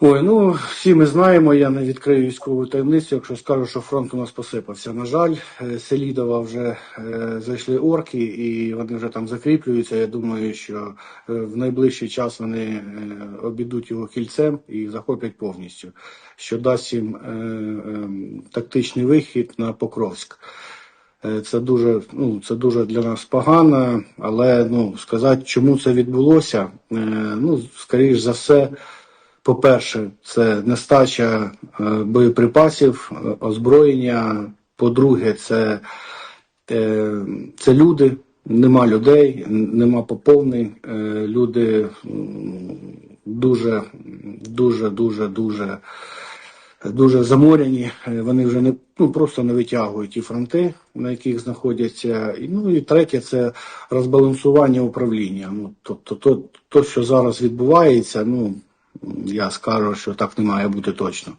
Ой, ну всі ми знаємо, я не відкрию військову таємницю, якщо скажу, що фронт у нас посипався. На жаль, е, Селідова вже е, зайшли орки, і вони вже там закріплюються. Я думаю, що е, в найближчий час вони е, обійдуть його кільцем і захоплять повністю, що дасть їм е, е, тактичний вихід на Покровськ. Це дуже, ну, це дуже для нас погано, але ну, сказати, чому це відбулося, е, ну, скоріш за все, по-перше, це нестача е, боєприпасів, е, озброєння. По-друге, це, е, це люди, нема людей, нема поповнень. Люди дуже, дуже, дуже, дуже, дуже заморяні. Вони вже не ну, просто не витягують ті фронти, на яких знаходяться. Ну і третє це розбалансування управління. Ну, тобто, то, то, що зараз відбувається, ну я скажу, що так не має бути точно.